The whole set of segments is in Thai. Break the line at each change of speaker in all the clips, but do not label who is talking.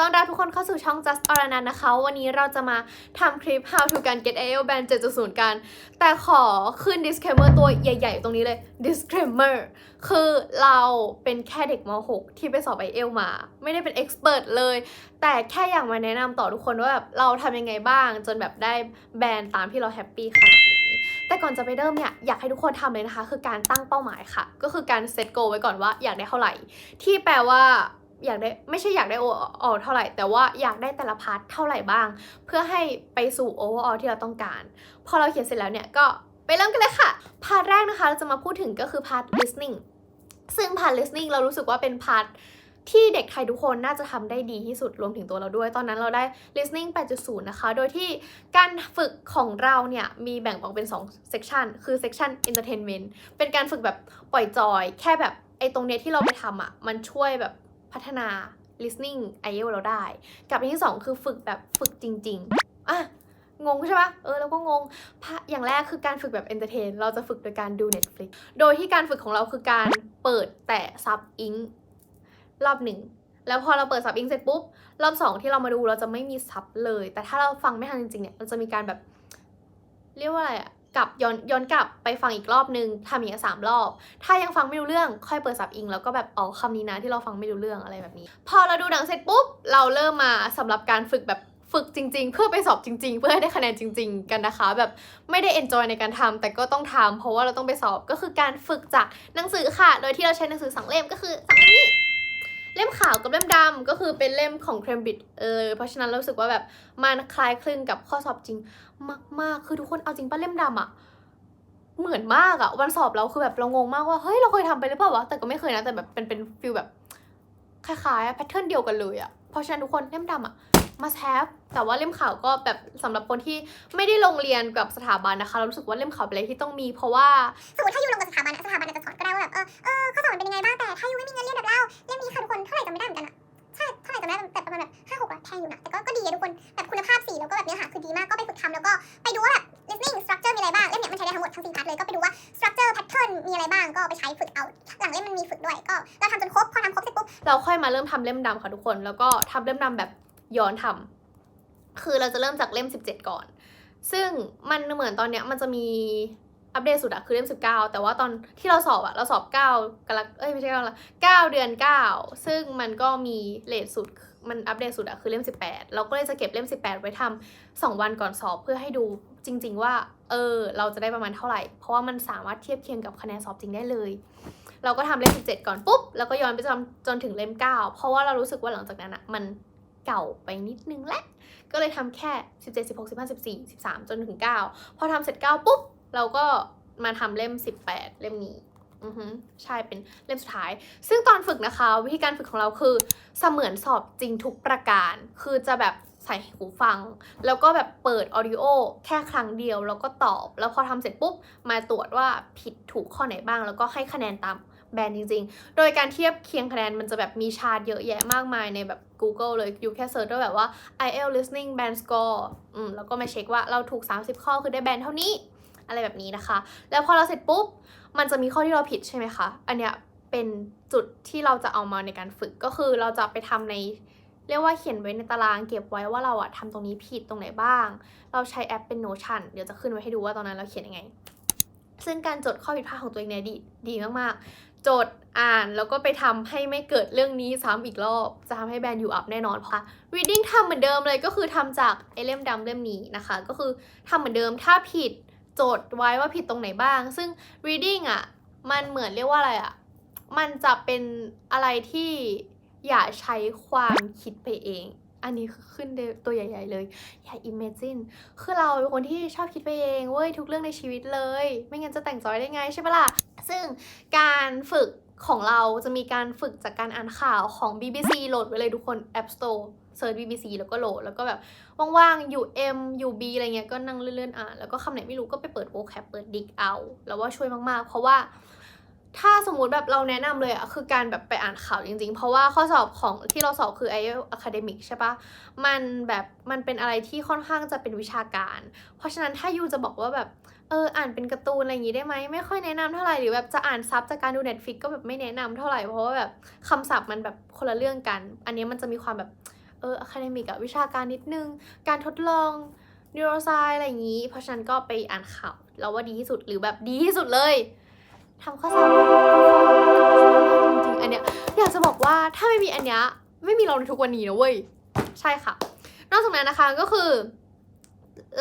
ต้อนรับทุกคนเข้าสู่ช่อง Just o r a n a นะคะ วันนี้เราจะมาทำคลิป How to การ get Ail Band 7.0 กัน แต่ขอขึ้น disclaimer ตัวใหญ่ๆ ตรงนี้เลย disclaimer คือเราเป็นแค่เด็กม .6 ที่ไปสอบ Ail มา ไม่ได้เป็น expert เลย แต่แค่อยากมาแนะนำต่อทุกคนว่าแบบเราทำยังไงบ้าง จนแบบได้แบรนด์ตามที่เราแฮปปี้ขนาดนี้แต่ก่อนจะไปเริ่มเนี่ยอยากให้ทุกคนทำเลยนะคะ คือการตั้งเป้าหมายค่ะ ก็คือการเซตโกไว้ก่อนว่าอยากได้เท่าไหร่ ที่แปลว่า อยากได้ไม่ใช่อยากได้โอออเท่าไหร่ แต่ว่าอยากได้แต่ละพาร์ทเท่าไหร่บ้าง เพื่อให้ไปสู่โอเวอร์ออที่เราต้องการ พอเราเขียนเสร็จแล้วเนี่ยก็ไปเริ่มกันเลยค่ะ พาร์ทแรกนะคะเราจะมาพูดถึงก็คือพาร์ท listening ซึ่งพาร์ท listening เรารู้สึกว่าเป็นพาร์ทที่เด็กไทยทุกคนน่าจะทำได้ดีที่สุดรวมถึงตัวเราด้วย ตอนนั้นเราได้ listening 8.0 นะคะ โดยที่การฝึกของเราเนี่ยมีแบ่งออกเป็น 2 section คือ section entertainment เป็นการฝึกแบบปล่อยจอย แค่แบบไอ้ตรงเนี้ยที่เราไปทำอะมันช่วยแบบ พัฒนา listening i e l t เราได้ กับอันที่2คือฝึกแบบฝึกจริง ๆอะงงใช่ปะเออเราก็งงพะอย่างแรกคือการฝึกแบบ entertain เราจะฝึกโดยการดู Netflix โดยที่การฝึกของเราคือการเปิดแต่ซับอิงรอบหนึ่ง แล้วพอเราเปิดซับอิงเสร็จปุ๊บ รอบสองที่เรามาดูเราจะไม่มีซับเลย แต่ถ้าเราฟังไม่ทันจริงๆเนี่ย เราจะมีการแบบ เรียกว่าอะไรอะ กลับย้อนย้อนกลับไปฟังอีกรอบนึงทำอย่างสามรอบ ถ้ายังฟังไม่รู้เรื่องค่อยเปิดซับอิง แล้วก็แบบอ๋อคำนี้นะที่เราฟังไม่รู้เรื่องอะไรแบบนี้ พอเราดูหนังเสร็จปุ๊บเราเริ่มมาสำหรับการฝึกแบบฝึกจริง ๆ เพื่อไปสอบจริง ๆ เพื่อให้ได้คะแนนจริง ๆ กันนะคะ แบบไม่ได้เอนจอยในการทำแต่ก็ต้องทำเพราะว่าเราต้องไปสอบก็คือการฝึกจากหนังสือค่ะ โดยที่เราใช้หนังสือสองเล่มก็คือสองเล่มนี้ เล่มขาวกับเล่มดำก็คือเป็นเล่มของเคมบริดเออเพราะฉะนั้นเรารู้สึกว่าแบบมันคล้ายคลึงกับข้อสอบจริงมากๆ คือทุกคนเอาจริงป้ะเล่มดำอะเหมือนมากอะวันสอบเราคือแบบเรางงมากว่าเฮ้ยเราเคยทำไปหรือเปล่าวะแต่ก็ไม่เคยนะแต่แบบเป็นเป็นฟิลแบบคล้ายๆแพทเทิร์นเดียวกันเลยอะเพราะฉะนั้นทุกคนเล่มดำอะ must have แต่ว่าเล่มข่าวก็แบบสำหรับคนที่ไม่ได้ลงเรียนกับสถาบันนะคะ เรารู้สึกว่าเล่มข่าวเป็นอะไรที่ต้องมี เพราะว่า
สมมติถ้ายูลงกับสถาบันสถาบันอาจจะสอนก็ได้ว่าแบบเออเออข้อสอบมันเป็นยังไงบ้างแต่ถ้ายูไม่มีเงินเรียนแบบเราเล่มนี้ค่ะทุกคนเท่าไหร่จำไม่ได้เหมือนกันอะใช่เท่าไหร่จำไม่ได้แต่ประมาณแบบห้าหกอะแพงอยู่นะแต่ก็ก็ดีอะทุกคนแบบคุณภาพสีแล้วก็แบบเนื้อหาคือดีมากก็ไปฝึกทำแล้วก็ไปดูว่าแบบ listening structure มีอะไรบ้างเล่มเนี้ยมันใช้ได้ทั้งหมดทั้งสี่พาร์ทเลยก็ไปดูว่า structure pattern มีอะไรบ้างก็ไปใช้ฝึกเอาหลังเล่มมันมีฝึกด้วยก็เราทำจนครบพอทำครบเสร็จปุ๊บ
เราค่อยมาเริ่มทำเล่มดำค่ะทุกคน แล้วก็ทำเล่มดำแบบ ย้อนทำคือเราจะเริ่มจากเล่ม 17 ก่อน ซึ่งมันเหมือนตอนเนี้ยมันจะมีอัปเดตสุดอะคือเล่ม 19 แต่ว่าตอนที่เราสอบอะเราสอบ 9กรกเอ้ยไม่ใช่9ละ9เดือน 9 ซึ่งมันก็มีเลทสุดมันอัปเดตสุดอะคือเล่ม 18 เราก็เลยจะเก็บเล่ม 18 ไว้ทำ2วันก่อนสอบเพื่อให้ดูจริง ๆ ว่า เออ เราจะได้ประมาณเท่าไหร่ เพราะว่ามันสามารถเทียบเคียงกับคะแนนสอบจริงได้เลย เราก็ทำเล่ม 17 ก่อนปุ๊บแล้วก็ย้อนไปจนจนถึงเล่ม 9 เพราะว่าเรารู้สึกว่าหลังจากนั้นอะมัน เก่าไปนิดนึงและ ก็เลยทำแค่ 17 16 15 14 13 จนถึง 9 พอทำเสร็จ 9 ปุ๊บ เราก็มาทำเล่ม 18 เล่มนี้อือฮึใช่เป็นเล่มสุดท้าย ซึ่งตอนฝึกนะคะ วิธีการฝึกของเราคือ เสมือนสอบจริงทุกประการ คือจะแบบใส่หูฟัง แล้วก็แบบเปิดออดิโอแค่ครั้งเดียวแล้วก็ตอบ แล้วพอทำเสร็จปุ๊บ มาตรวจว่าผิดถูกข้อไหนบ้าง แล้วก็ให้คะแนนตาม แบรนด์จริง ๆ โดยการเทียบเคียงคะแนนมันจะแบบมีชาร์ตเยอะแยะมากมายในแบบ Google เลยอยู่แค่เซิร์ชว่าแบบว่า IELTS listening band score อืมแล้วก็มาเช็คว่าเราถูก 30 ข้อคือได้แบนเท่านี้อะไรแบบนี้นะคะ แล้วพอเราเสร็จปุ๊บ มันจะมีข้อที่เราผิดใช่ไหมคะ อันเนี้ยเป็นจุดที่เราจะเอามาในการฝึกก็คือเราจะไปทำในเรียกว่าเขียนไว้ในตารางเก็บไว้ว่าเราอะทำตรงนี้ผิดตรงไหนบ้าง เราใช้แอปเป็น Notion เดี๋ยวจะขึ้นไว้ให้ดูว่าตอนนั้นเราเขียนยังไง ซึ่งการจดข้อผิดพลาดของตัวเองเนี่ยดีดีมากๆ จดอ่านแล้วก็ไปทำให้ไม่เกิดเรื่องนี้ซ้ำอีกรอบ จะทำให้แบรนด์อยู่อัพแน่นอนค่ะ reading ทำเหมือนเดิมเลยก็คือทำจากไอเล่มดำเล่มนี้นะคะ ก็คือทำเหมือนเดิมถ้าผิดจดไว้ว่าผิดตรงไหนบ้าง ซึ่ง reading อะมันเหมือนเรียกว่าอะไรอะ มันจะเป็นอะไรที่อย่าใช้ความคิดไปเอง อันนี้ขึ้นตัวใหญ่ ๆ เลย อย่า imagine คือเราเป็นคนที่ชอบคิดไปเองเว้ยทุกเรื่องในชีวิตเลย ไม่งั้นจะแต่งจอยได้ไงใช่ปะล่ะ ซึ่งการ ฝึกของเราจะมีการฝึกจากการอ่านข่าวของ BBC โหลดไว้เลยทุกคน App Store เซิร์ช BBC แล้วก็โหลด แล้วก็แบบว่างๆ อยู่ M อยู่ B อะไรเงี้ยก็นั่งเลื่อนๆอ่านแล้วก็คำไหนไม่รู้ก็ไปเปิด vocab เปิด dig เอา แล้วว่าช่วยมากๆ เพราะว่า ถ้าสมมติแบบเราแนะนำเลยอะคือการแบบไปอ่านข่าวจริงๆ เพราะว่าข้อสอบของที่เราสอบคือ IELTS Academic ใช่ปะมันแบบมันเป็นอะไรที่ค่อนข้างจะเป็นวิชาการ เพราะฉะนั้นถ้ายูจะบอกว่าแบบ เอออ่านเป็นการ์ตูนอะไรอย่างงี้ได้ไหมไม่ค่อยแนะนำเท่าไหร่หรือแบบจะอ่านซับจากการดู Netflix ก็แบบไม่แนะนำเท่าไหร่เพราะว่าแบบคำศัพท์มันแบบคนละเรื่องกัน อันนี้มันจะมีความแบบเอออะคาเดมิกอะวิชาการนิดนึง การทดลองนิวโรไซอะไรอย่างนี้ เพราะฉะนั้นก็ไปอ่านข่าวแล้วว่าดีที่สุดหรือแบบดีที่สุดเลยทำข้อสอบจริงๆอันเนี้ยอยากจะบอกว่าถ้าไม่มีอันเนี้ยไม่มีเราในทุกวันนี้นะเว้ยใช่ค่ะ นอกจากนั้นนะคะก็คือ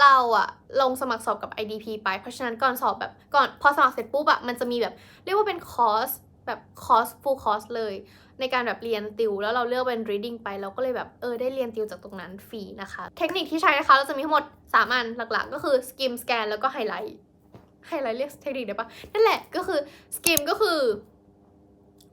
เราอะลงสมัครสอบกับ IDP ไป เพราะฉะนั้นก่อนสอบแบบก่อนพอสมัครเสร็จปุ๊บอะมันจะมีแบบเรียกว่าเป็นคอร์สแบบคอร์ส full คอร์สเลย ในการแบบเรียนติว แล้วเราเลือกเป็น reading ไปเราก็เลยแบบเออได้เรียนติวจากตรงนั้นฟรีนะคะ เทคนิคที่ใช้นะคะเราจะมีทั้งหมด 3 อันหลักๆ ก็คือ skim scan แล้วก็ highlight highlight เรียกเทคนิคได้ปะนั่นแหละก็คือ skim ก็คือ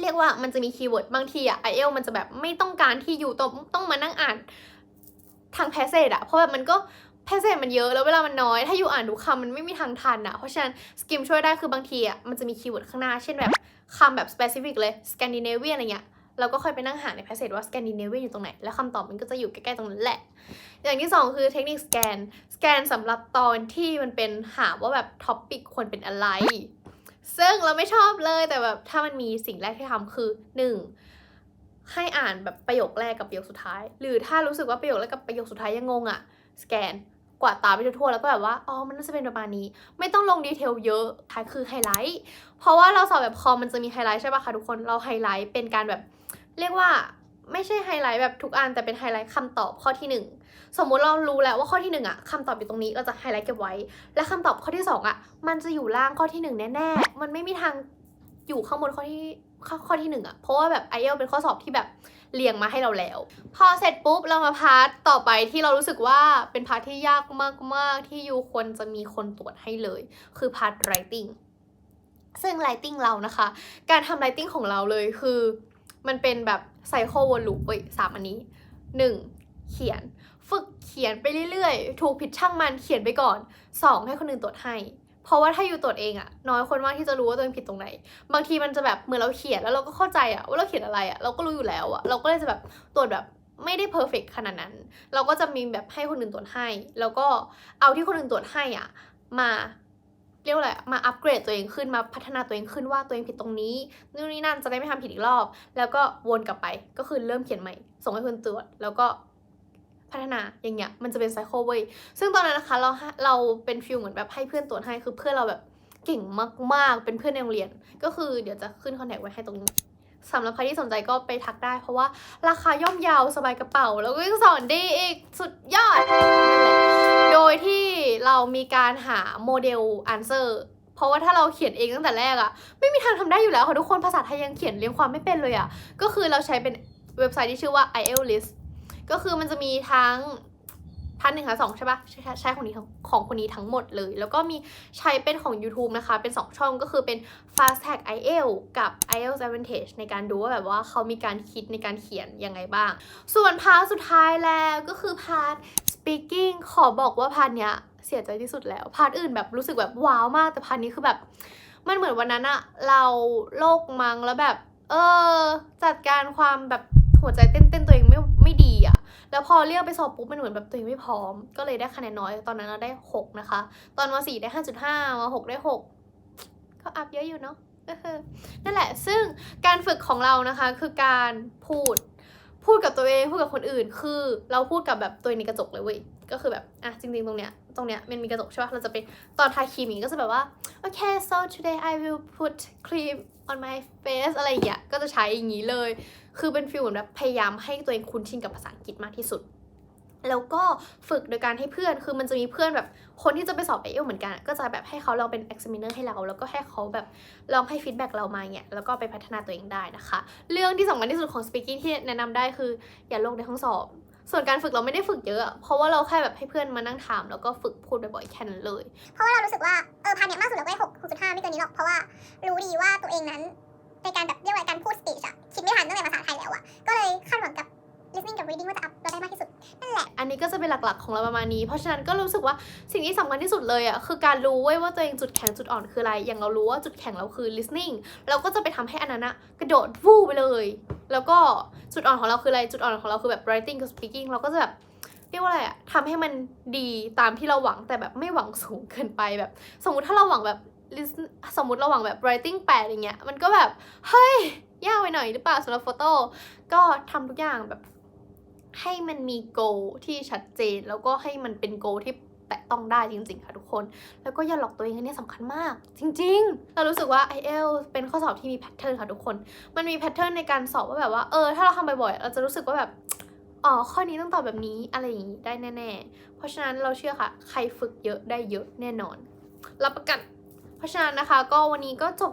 เรียกว่ามันจะมีคีย์เวิร์ดบางทีอะ i อเอลมันจะแบบไม่ต้องการที่อยู่ต้องต้องมานั่งอ่านทางแพสเซจอะเพราะแบบมันก็ แพสเซจมันเยอะแล้วเวลามันน้อย ถ้าอยู่อ่านทุกคำมันไม่มีทางทันอะเพราะฉะนั้นสกิมช่วยได้คือบางทีอะมันจะมีคีย์เวิร์ดข้างหน้า เช่นแบบคำแบบ specific เลย Scandinavian อะไรเงี้ยเราก็ค่อยไปนั่งหาในแพสเซจว่า Scandinavian อยู่ตรงไหน แล้วคำตอบมันก็จะอยู่ใกล้ๆตรงนั้นแหละ อย่างที่สองคือเทคนิคสแกนสแกนสำหรับตอนที่มันเป็นหาว่าแบบท็อปปิกควรเป็นอะไร ซึ่งเราไม่ชอบเลยแต่แบบถ้ามันมีสิ่งแรกที่ทำคือหนึ่งให้อ่านแบบประโยคแรกกับประโยคสุดท้าย หรือถ้ารู้สึกว่าประโยคแรกกับประโยคสุดท้ายยังงงอะสแกน กวาดตาไปทั่วๆแล้วก็แบบว่าอ๋อมันน่าจะเป็นประมาณนี้ ไม่ต้องลงดีเทลเยอะท้ายคือไฮไลท์เพราะว่าเราสอบแบบคอมมันจะมีไฮไลท์ใช่ป่ะคะทุกคนเราไฮไลท์เป็นการแบบ เรียกว่าไม่ใช่ไฮไลท์แบบทุกอันแต่เป็นไฮไลท์คำตอบข้อที่หนึ่งสมมุติเรารู้แล้วว่าข้อที่หนึ่งอะคำตอบอยู่ตรงนี้เราจะไฮไลท์เก็บไว้ และคำตอบข้อที่สองอะมันจะอยู่ล่างข้อที่หนึ่งแน่ๆ มันไม่มีทางอยู่ข้างบนข้อที่ ข้อข้อที่หนึ่งอะเพราะว่าแบบไอเอลเป็นข้อสอบที่แบบเรียงมาให้เราแล้ว พอเสร็จปุ๊บเรามาพาร์ทต่อไปที่เรารู้สึกว่าเป็นพาร์ทที่ยากมากๆ ที่ยูควรจะมีคนตรวจให้เลย คือพาร์ท writing ซึ่ง writing เรานะคะ การทำ writing ของเราเลยคือ มันเป็นแบบไซโควนลูปเว้ยสามอันนี้หนึ่งเขียน ฝึกเขียนไปเรื่อยๆ ถูกผิดช่างมันเขียนไปก่อนสองให้คนอื่นตรวจให้ เพราะว่าถ้าอยู่ตรวจเองอะน้อยคนมากที่จะรู้ว่าตัวเองผิดตรงไหน บางทีมันจะแบบเหมือนเราเขียนแล้วเราก็เข้าใจอะว่าเราเขียนอะไรอะเราก็รู้อยู่แล้วอะเราก็เลยจะแบบตรวจแบบไม่ได้เพอร์เฟกขนาดนั้น เราก็จะมีแบบให้คนอื่นตรวจให้ แล้วก็เอาที่คนอื่นตรวจให้อะมาเรียกว่าอะไร มาอัปเกรดตัวเองขึ้น มาพัฒนาตัวเองขึ้นว่าตัวเองผิดตรงนี้นู่นนี่นั่นจะได้ไม่ทำผิดอีกรอบ แล้วก็วนกลับไป ก็คือเริ่มเขียนใหม่ ส่งให้คนตรวจ แล้วก็ พัฒนาอย่างเงี้ยมันจะเป็นไซโคเว้ยซึ่งตอนนั้นนะคะเราเราเป็นฟิลเหมือนแบบให้เพื่อนตรวจให้คือเพื่อนเราแบบเก่งมากๆ เป็นเพื่อนในโรงเรียน ก็คือเดี๋ยวจะขึ้นคอนแทคไว้ให้ตรงนี้สำหรับใครที่สนใจก็ไปทักได้ เพราะว่าราคาย่อมเยาวสบายกระเป๋า แล้วก็ยังสอนดีอีกสุดยอด โดยที่เรามีการหาโมเดล answer เพราะว่าถ้าเราเขียนเองตั้งแต่แรกอะไม่มีทางทำได้อยู่แล้วค่ะทุกคนภาษาไทยยังเขียนเรียงความไม่เป็นเลยอะก็คือเราใช้เป็นเว็บไซต์ที่ชื่อว่า IELTS ก็คือมันจะมีทั้งพันหนึ่งค่ะสองใช่ปะใช้ของนี้ของคนนี้ทั้งหมดเลย แล้วก็มีใช้เป็นของ YouTube นะคะ เป็น 2 ช่องก็คือเป็น Fast Tag IEL กับ i e l s Advantage ในการดูว่าแบบว่าเขามีการคิดในการเขียนยังไงบ้าง ส่วนพาร์ทสุดท้ายแล้วก็คือพาร์ท speaking ขอบอกว่าพาร์ทเนี้ยเสียใจที่สุดแล้ว พาร์ทอื่นแบบรู้สึกแบบว้าวมากแต่พาร์ทนี้คือแบบ มันเหมือนวันนั้นอะเราโลกมังแล้วแบบ เออ จัดการความแบบหัวใจเต้นเต้นตัวเองไม่ แล้วพอเรียกไปสอบปุ๊บมันเหมือนแบบตัวเองไม่พร้อม ก็เลยได้คะแนนน้อย ตอนนั้นเราได้หกนะคะ ตอนมสี่ได้ห้าจุดห้ามหกได้หกก็อัพเยอะอยู่เนาะนั่นแหละ ซึ่งการฝึกของเรานะคะคือการพูด พูดกับตัวเอง พูดกับคนอื่น คือ เราพูดกับแบบตัวในกระจกเลยเว้ย ก็คือแบบ อะจริงๆตรงเนี้ย ตรงเนี้ยมันมีกระจกใช่ปะเราจะเป็นตอนทาครีมอย่างก็จะแบบว่า โอเค so today I will put cream on my face อะไรอย่างเงี้ย ก็จะใช้อย่างงี้เลย คือเป็นฟีลเหมือนแบบพยายามให้ตัวเองคุ้นชินกับภาษาอังกฤษมากที่สุด แล้วก็ฝึกโดยการให้เพื่อน คือมันจะมีเพื่อนแบบคนที่จะไปสอบไอเอลเหมือนกัน ก็จะแบบให้เขาลองเป็น examiner ให้เรา แล้วก็ให้เขาแบบลองให้ฟีดแบ็กเรามาเนี่ย แล้วก็ไปพัฒนาตัวเองได้นะคะ เรื่องที่สำคัญที่สุดของ speaking ที่แนะนำได้คืออย่าลงในห้องสอบ ส่วนการฝึกเราไม่ได้ฝึกเยอะ เพราะว่าเราแค่แบบให้เพื่อนมานั่งถาม แล้วก็ฝึกพูดบ่อยๆแค่นั้นเลย
เพราะว่าเรารู้สึกว่าเออพันเนี่ยมากสุดเราก็ได้หกหกจุดห้าไม่เกินนี้หรอก เพราะว่ารู้ดีว่าตัวเองนั้นในการแบบเรียกว่าการพูดสปีชอะคิดไม่ทันตั้งแต่ภาษาไทยแล้วอะก็เลยคาดหวังกับ listening กับ reading ว่าจะอัพเราได้มากที่สุดนั่นแหละ
อันนี้ก็จะเป็นหลักๆของเราประมาณนี้ เพราะฉะนั้นก็รู้สึกว่าสิ่งที่สำคัญที่สุดเลยอะคือการรู้เว้ยว่าตัวเองจุดแข็งจุดอ่อนคืออะไร อย่างเรารู้ว่าจุดแข็งเราคือ listening เราก็จะไปทำให้อันนั้นอะกระโดดวูบไปเลย แล้วก็จุดอ่อนของเราคืออะไร จุดอ่อนของเราคือแบบ writing กับ speaking เราก็จะแบบเรียกว่าอะไรอะทำให้มันดีตามที่เราหวังแต่แบบไม่หวังสูงเกินไปแบบ สมมุติถ้าเราหวังแบบสมมติเราหวังแบบ writing แปดอย่างเงี้ยมันก็แบบเฮ้ยยากไปหน่อยหรือเปล่าสำหรับโฟโต้ก็ทำทุกอย่างแบบ ให้มันมี goal ที่ชัดเจน แล้วก็ให้มันเป็น goal ที่แตะต้องได้จริง ๆ ค่ะทุกคน แล้วก็อย่าหลอกตัวเองอันนี้สำคัญมาก จริง ๆ เรารู้สึกว่า i อเอลเป็นข้อสอบที่มีแพทเทิร์นค่ะทุกคน มันมีแพทเทิร์นในการสอบว่าแบบว่า เออ ถ้าเราทำบ่อยๆ เราจะรู้สึกว่าแบบ อ๋อ ข้อนี้ต้องตอบแบบนี้ อะไรอย่างนี้ได้แน่ ๆ เพราะฉะนั้นเราเชื่อค่ะ ใครฝึกเยอะได้เยอะแน่นอน รับประกัน เพราะฉะนั้นนะคะ ก็วันนี้ก็จบ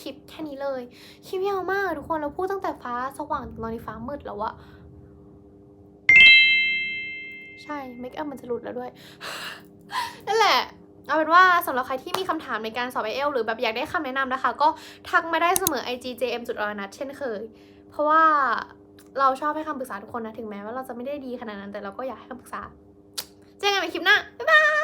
คลิปแค่นี้เลย คลิปยาวมากทุกคน เราพูดตั้งแต่ฟ้าสว่างตอนนี้ฟ้ามืดแล้วอะ ใช่เมคอัพมันจะหลุดแล้วด้วย นั่นแหละ เอาเป็นว่าสำหรับใครที่มีคำถามในการสอบไอเอลหรือแบบอยากได้คำแนะนำนะคะ ก็ทักมาได้เสมอ IGJM จุดอรนัทเช่นเคย เพราะว่าเราชอบให้คำปรึกษาทุกคนนะ ถึงแม้ว่าเราจะไม่ได้ดีขนาดนั้นแต่เราก็อยากให้คำปรึกษา เจอกันใหม่คลิปหน้า บ๊ายบาย